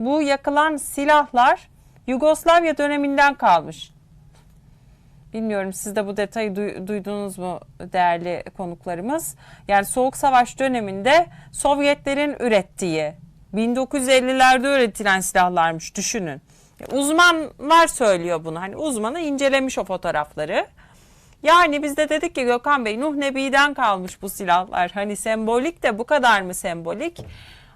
Bu yakılan silahlar Yugoslavya döneminden kalmış. Bilmiyorum siz de bu detayı duy- duydunuz mu değerli konuklarımız? Yani Soğuk Savaş döneminde Sovyetlerin ürettiği 1950'lerde üretilen silahlarmış düşünün. Uzmanlar söylüyor bunu. Hani uzmanı incelemiş o fotoğrafları. Yani biz de dedik ki Gökhan Bey Nuh Nebi'den kalmış bu silahlar. Hani sembolik de bu kadar mı sembolik?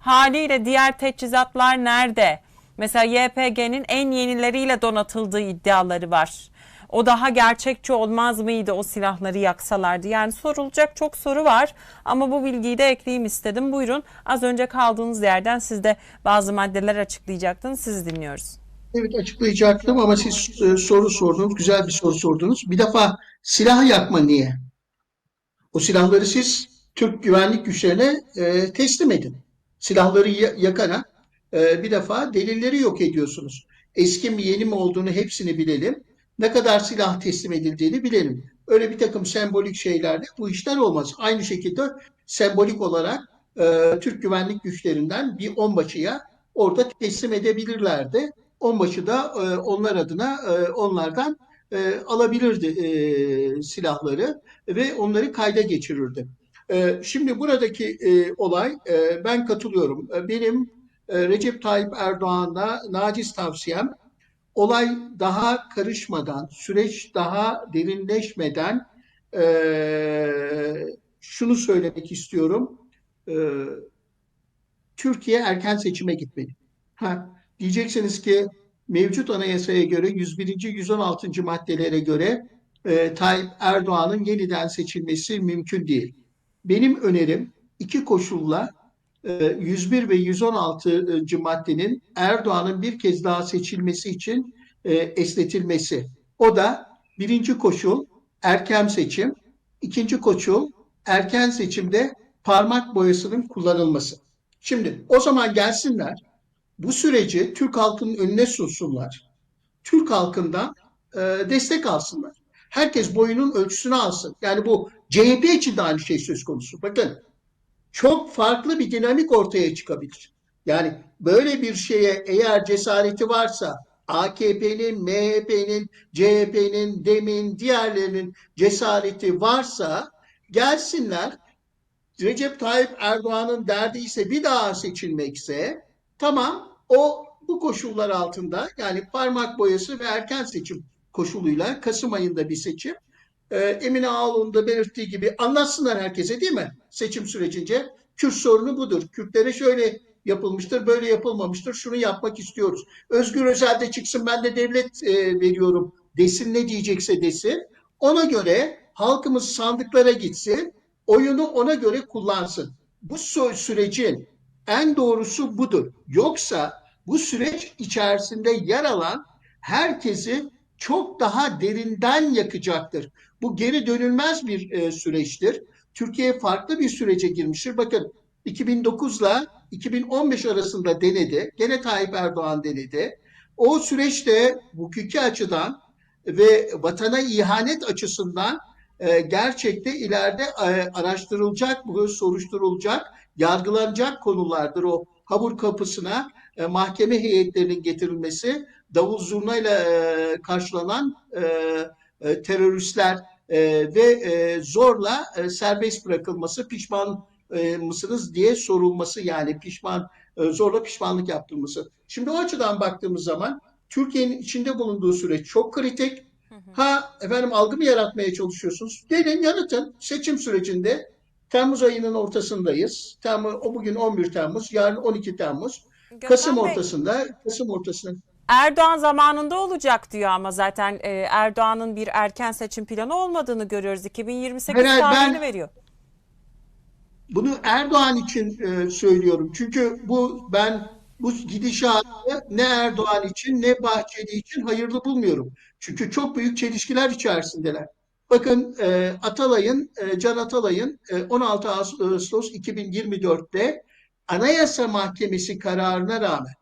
Haliyle diğer teçhizatlar nerede? Mesela YPG'nin en yenileriyle donatıldığı iddiaları var. O daha gerçekçi olmaz mıydı o silahları yaksalardı? Yani sorulacak çok soru var ama bu bilgiyi de ekleyeyim istedim. Buyurun az önce kaldığınız yerden siz de bazı maddeler açıklayacaktınız. Sizi dinliyoruz. Evet açıklayacaktım ama siz e, soru sordunuz, güzel bir soru sordunuz. Bir defa silahı yakma niye? O silahları siz Türk güvenlik güçlerine e, teslim edin. Silahları ya- yakarak e, bir defa delilleri yok ediyorsunuz. Eski mi yeni mi olduğunu hepsini bilelim. Ne kadar silah teslim edildiğini bilelim. Öyle bir takım sembolik şeylerle bu işler olmaz. Aynı şekilde sembolik olarak e, Türk güvenlik güçlerinden bir onbaşıya orada teslim edebilirlerdi. Onbaşı da e, onlar adına e, onlardan e, alabilirdi e, silahları ve onları kayda geçirirdi. E, şimdi buradaki e, olay e, ben katılıyorum. E, Benim Recep Tayyip Erdoğan'a naciz tavsiyem olay daha karışmadan, süreç daha derinleşmeden şunu söylemek istiyorum. Türkiye erken seçime gitmeli. Ha, diyeceksiniz ki mevcut anayasaya göre 101. 116. maddelere göre e, Tayyip Erdoğan'ın yeniden seçilmesi mümkün değil. Benim önerim iki koşulla e, 101 ve 116. maddenin Erdoğan'ın bir kez daha seçilmesi için e, esnetilmesi. O da birinci koşul erken seçim, ikinci koşul erken seçimde parmak boyasının kullanılması. Şimdi o zaman gelsinler bu süreci Türk halkının önüne sunsunlar. Türk halkından e, destek alsınlar. Herkes boyunun ölçüsünü alsın. Yani bu CHP için de aynı şey söz konusu. Bakın çok farklı bir dinamik ortaya çıkabilir. Yani böyle bir şeye eğer cesareti varsa AKP'nin, MHP'nin, CHP'nin, DEM'in, diğerlerinin cesareti varsa gelsinler Recep Tayyip Erdoğan'ın derdi ise bir daha seçilmekse tamam o bu koşullar altında yani parmak boyası ve erken seçim koşuluyla Kasım ayında bir seçim e, Emine Ağaoğlu'nun da belirttiği gibi anlatsınlar herkese değil mi? Seçim sürecince Kürt sorunu budur. Kürtlere şöyle yapılmıştır, böyle yapılmamıştır. Şunu yapmak istiyoruz. Özgür Özel de çıksın ben de devlet e, veriyorum desin ne diyecekse desin. Ona göre halkımız sandıklara gitsin, oyunu ona göre kullansın. Bu sü- sürecin en doğrusu budur. Yoksa bu süreç içerisinde yer alan herkesi çok daha derinden yakacaktır. Bu geri dönülmez bir e, süreçtir. Türkiye farklı bir sürece girmiştir. Bakın 2009 ile 2015 arasında denedi. Gene Tayyip Erdoğan denedi. O süreçte hukuki açıdan ve vatana ihanet açısından e, gerçekte ileride e, araştırılacak, soruşturulacak, yargılanacak konulardır o habur kapısına e, mahkeme heyetlerinin getirilmesi, davul zurnayla e, karşılanan e, e, teröristler e, ve e, zorla e, serbest bırakılması, pişman e, mısınız diye sorulması yani pişman e, zorla pişmanlık yaptırılması. Şimdi o açıdan baktığımız zaman Türkiye'nin içinde bulunduğu süreç çok kritik. Ha efendim algı mı yaratmaya çalışıyorsunuz? Gelin yanıtın seçim sürecinde Temmuz ayının ortasındayız. Temmuz, o bugün 11 Temmuz, yarın 12 Temmuz. Kasım Gökhan Bey, ortasında, Kasım ortasında. Erdoğan zamanında olacak diyor ama zaten e, Erdoğan'ın bir erken seçim planı olmadığını görüyoruz. 2028 Hayır, hayır, tarihini ben- veriyor. Bunu Erdoğan için e, söylüyorum. Çünkü bu ben bu gidişatı ne Erdoğan için ne Bahçeli için hayırlı bulmuyorum. Çünkü çok büyük çelişkiler içerisindeler. Bakın e, Atalay'ın, e, Can Atalay'ın e, 16 Ağustos 2024'te Anayasa Mahkemesi kararına rağmen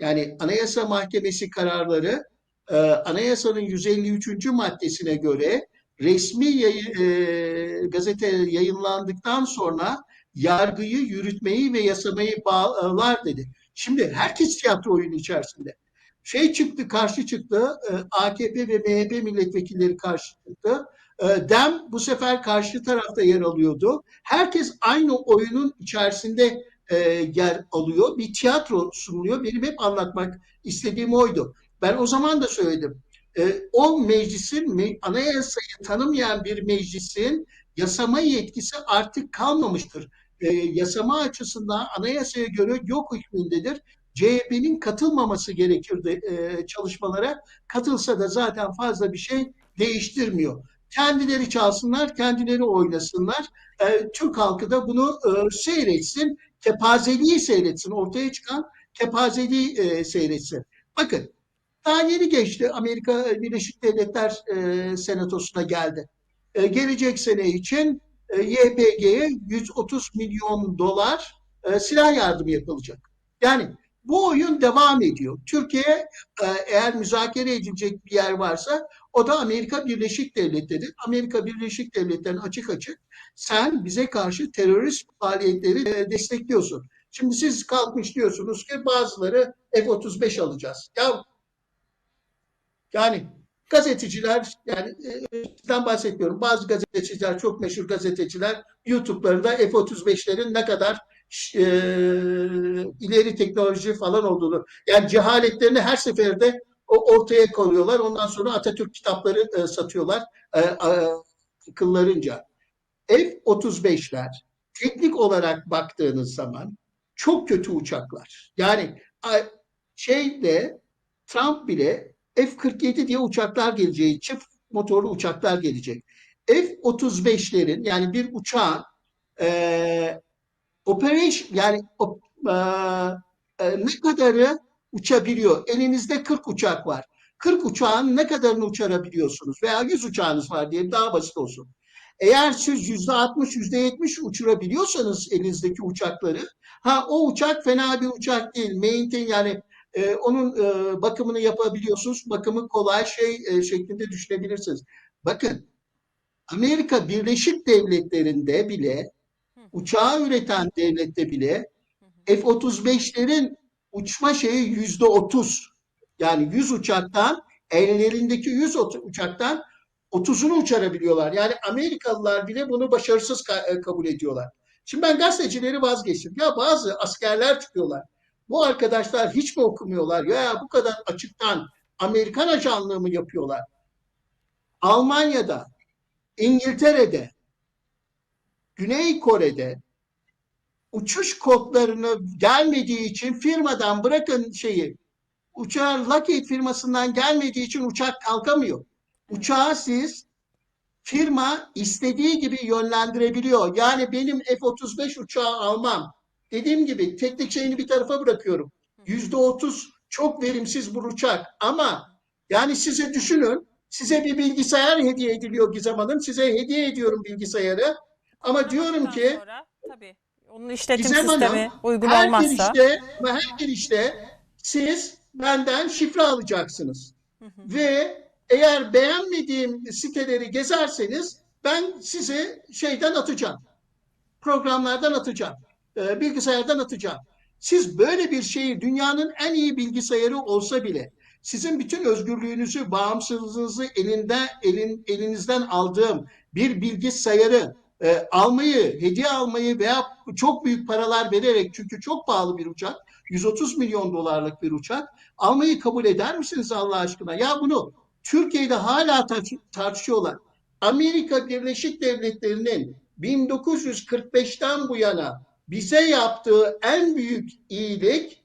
yani Anayasa Mahkemesi kararları e, Anayasanın 153. maddesine göre resmi yayı- e, gazete yayınlandıktan sonra yargıyı yürütmeyi ve yasamayı bağlar dedi. Şimdi herkes tiyatro oyunu içerisinde. Şey çıktı, karşı çıktı. e, AKP ve MHP milletvekilleri karşı çıktı. E, DEM bu sefer karşı tarafta yer alıyordu. Herkes aynı oyunun içerisinde e, yer alıyor. Bir tiyatro sunuluyor. Benim hep anlatmak istediğim oydu. Ben o zaman da söyledim. E, o meclisin, me- anayasayı tanımayan bir meclisin yasama yetkisi artık kalmamıştır. E, yasama açısından anayasaya göre yok hükmündedir. CHP'nin katılmaması gerekirdi çalışmalara. Katılsa da zaten fazla bir şey değiştirmiyor. Kendileri çalsınlar, kendileri oynasınlar. E, Türk halkı da bunu e, seyretsin, kepazeliği seyretsin, ortaya çıkan kepazeliği e, seyretsin. Bakın, daha yeni geçti. Amerika Birleşik Devletler e, Senatosu'na geldi. E, gelecek sene için e, YPG'ye 130 milyon dolar e, silah yardımı yapılacak. Yani bu oyun devam ediyor. Türkiye e, eğer müzakere edilecek bir yer varsa o da Amerika Birleşik Devletleri. Amerika Birleşik Devletleri'nin açık açık sen bize karşı terörist faaliyetleri e, destekliyorsun. Şimdi siz kalkmış diyorsunuz ki bazıları F-35 alacağız. Ya yani gazeteciler yani e, sizden bahsetmiyorum. Bazı gazeteciler çok meşhur gazeteciler YouTube'larında F-35'lerin ne kadar e, ileri teknoloji falan olduğunu yani cehaletlerini her seferde o ortaya koyuyorlar. Ondan sonra Atatürk kitapları e, satıyorlar e, e, kıllarınca. F-35'ler teknik olarak baktığınız zaman çok kötü uçaklar. Yani şeyde Trump bile F-47 diye uçaklar geleceği, çift motorlu uçaklar gelecek. F-35'lerin yani bir uçağın e, operation yani e, e, ne kadarı uçabiliyor? Elinizde 40 uçak var. 40 uçağın ne kadarını uçurabiliyorsunuz? Veya 100 uçağınız var diye daha basit olsun. Eğer siz yüzde 60, yüzde 70 uçurabiliyorsanız elinizdeki uçakları, ha o uçak fena bir uçak değil. Maintain yani e, onun e, bakımını yapabiliyorsunuz. Bakımı kolay şey e, şeklinde düşünebilirsiniz. Bakın Amerika Birleşik Devletleri'nde bile uçağı üreten devlette bile F-35'lerin uçma şeyi yüzde 30. Yani 100 uçaktan ellerindeki 100 uçaktan 30'unu uçurabiliyorlar. Yani Amerikalılar bile bunu başarısız ka- kabul ediyorlar. Şimdi ben gazetecileri vazgeçtim. Ya bazı askerler çıkıyorlar. Bu arkadaşlar hiç mi okumuyorlar? Ya bu kadar açıktan Amerikan ajanlığı mı yapıyorlar? Almanya'da, İngiltere'de, Güney Kore'de uçuş kodlarını gelmediği için firmadan bırakın şeyi uçağın Lockheed firmasından gelmediği için uçak kalkamıyor. Uçağı siz firma istediği gibi yönlendirebiliyor. Yani benim F-35 uçağı almam. Dediğim gibi teknik şeyini bir tarafa bırakıyorum. Yüzde otuz çok verimsiz bir uçak ama yani size düşünün size bir bilgisayar hediye ediliyor Gizem Hanım. Size hediye ediyorum bilgisayarı. Ama diyorum ki Sonra, tabii onun işletim Gizem sistemi Hanım uygun her olmazsa girişte ve her girişte siz benden şifre alacaksınız. Ve eğer beğenmediğim siteleri gezerseniz ben sizi şeyden atacağım. Programlardan atacağım. e, bilgisayardan atacağım. Siz böyle bir şeyi dünyanın en iyi bilgisayarı olsa bile sizin bütün özgürlüğünüzü, bağımsızlığınızı elinde, elin, elinizden aldığım bir bilgisayarı e, almayı, hediye almayı veya çok büyük paralar vererek çünkü çok pahalı bir uçak, 130 milyon dolarlık bir uçak almayı kabul eder misiniz Allah aşkına? Ya bunu Türkiye'de hala tar- tartışıyorlar. Amerika Birleşik Devletleri'nin 1945'ten bu yana bize yaptığı en büyük iyilik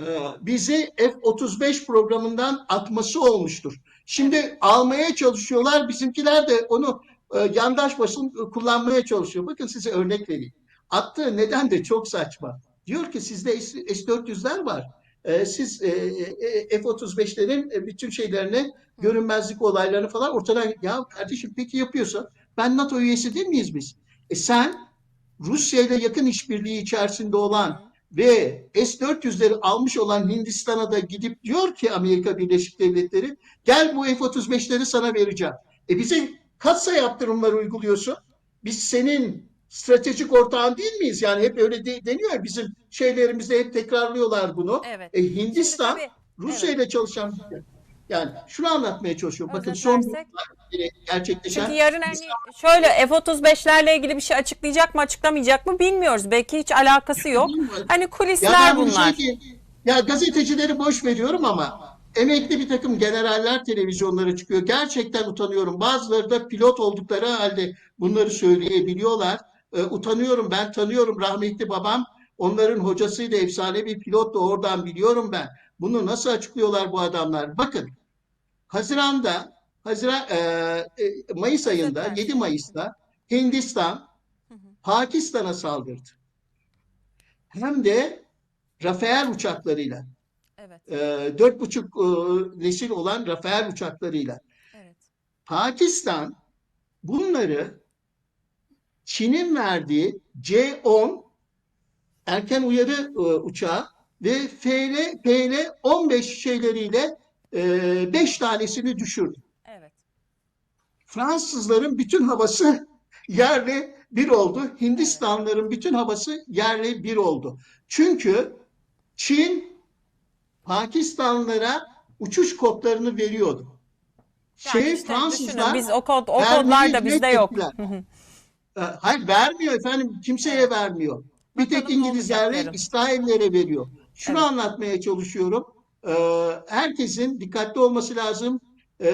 e, bizi F-35 programından atması olmuştur. Şimdi almaya çalışıyorlar. Bizimkiler de onu yandaş basın e, kullanmaya çalışıyor. Bakın size örnek vereyim. Attığı neden de çok saçma. Diyor ki sizde S- S-400'ler var. E, Siz e, e, F-35'lerin e, bütün şeylerini, görünmezlik olaylarını falan ortadan... Ya kardeşim peki yapıyorsa ben NATO üyesi değil miyiz biz? E sen Rusya ile yakın işbirliği içerisinde olan ve S-400'leri almış olan Hindistan'a da gidip diyor ki Amerika Birleşik Devletleri gel bu F-35'leri sana vereceğim. E bize katsa yaptırımları uyguluyorsun. Biz senin stratejik ortağın değil miyiz? Yani hep öyle de- deniyor ya bizim şeylerimizde hep tekrarlıyorlar bunu. Evet. E, Hindistan Şimdi Rusya ile çalışan. Yani şunu anlatmaya çalışıyorum. Bakın son gerçekleşen Çünkü yarın hani şöyle F-35'lerle ilgili bir şey açıklayacak mı açıklamayacak mı bilmiyoruz. Belki hiç alakası yok. Hani Ya kulisler bunu bunlar. şey ya gazetecileri boş veriyorum ama emekli bir takım generaller televizyonlara çıkıyor. Gerçekten utanıyorum. Bazıları da pilot oldukları halde bunları söyleyebiliyorlar. Ee, utanıyorum. Ben tanıyorum rahmetli babam. Onların hocasıydı. Efsane bir pilottu. Oradan biliyorum ben. Bunu nasıl açıklıyorlar bu adamlar? Bakın. Haziran'da Haziran e, e, Mayıs ayında Özetler. 7 Mayıs'ta Hindistan Pakistan'a saldırdı. Hem de Rafael uçaklarıyla. Evet, e, dört buçuk e, nesil olan Rafael uçaklarıyla. evet. Pakistan bunları Çin'in verdiği C-10 erken uyarı e, uçağı ve FL, PL-15 şeyleriyle 5 tanesini düşürdü. Evet. Fransızların bütün havası yerle bir oldu. Hindistanların bütün havası yerle bir oldu. Çünkü Çin Pakistanlılara uçuş kodlarını veriyordu. Yani Şey işte Fransızlar düşünün biz o kod o kodlar da bizde yok. reddettiler. e, hayır vermiyor efendim kimseye vermiyor. Bir tek İngilizlerle. İsraillere veriyor. Şunu Evet. anlatmaya çalışıyorum. Ee, herkesin dikkatli olması lazım. Ee,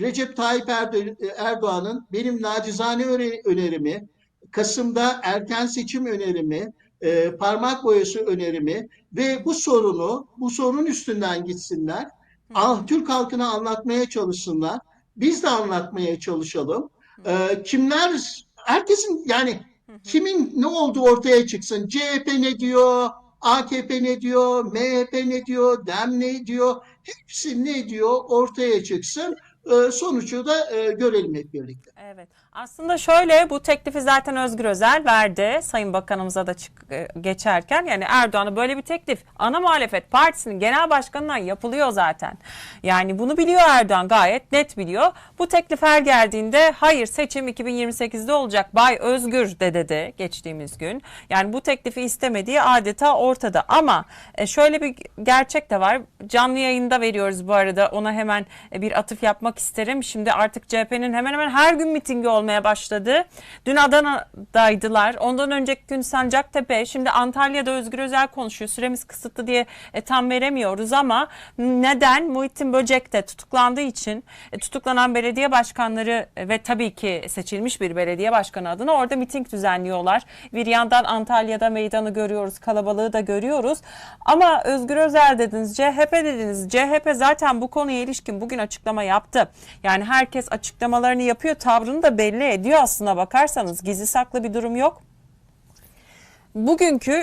Recep Tayyip Erdo- Erdoğan'ın benim nacizane öne- önerimi, Kasım'da erken seçim önerimi, e, parmak boyası önerimi ve bu sorunu, bu sorunun üstünden gitsinler. Ah, Türk halkına anlatmaya çalışsınlar. Biz de anlatmaya çalışalım. Ee, kimler, herkesin yani kimin ne olduğu ortaya çıksın. CHP ne diyor, AKP ne diyor, MHP ne diyor, DEM ne diyor, hepsi ne diyor ortaya çıksın. Ee, sonucu da e, görelim hep birlikte. Evet. Aslında şöyle bu teklifi zaten Özgür Özel verdi Sayın Bakanımıza da çık- e, geçerken. Yani Erdoğan'a böyle bir teklif ana muhalefet partisinin genel başkanından yapılıyor zaten. Yani bunu biliyor Erdoğan gayet net biliyor. Bu teklif her geldiğinde hayır seçim 2028'de olacak Bay Özgür de dedi geçtiğimiz gün. Yani bu teklifi istemediği adeta ortada ama e, şöyle bir gerçek de var. Canlı yayında veriyoruz bu arada ona hemen e, bir atıf yapmak isterim. Şimdi artık CHP'nin hemen hemen her gün mitingi olmaya başladı. Dün Adana'daydılar. Ondan önceki gün Sancaktepe. Şimdi Antalya'da Özgür Özel konuşuyor. Süremiz kısıtlı diye e, tam veremiyoruz ama neden? Muhittin Böcek de tutuklandığı için e, tutuklanan belediye başkanları e, ve tabii ki seçilmiş bir belediye başkanı adına orada miting düzenliyorlar. Bir yandan Antalya'da meydanı görüyoruz, kalabalığı da görüyoruz. Ama Özgür Özel dediniz, CHP dediniz. CHP zaten bu konuya ilişkin bugün açıklama yaptı. Yani herkes açıklamalarını yapıyor, tavrını da belli ediyor aslına bakarsanız. Gizli saklı bir durum yok. Bugünkü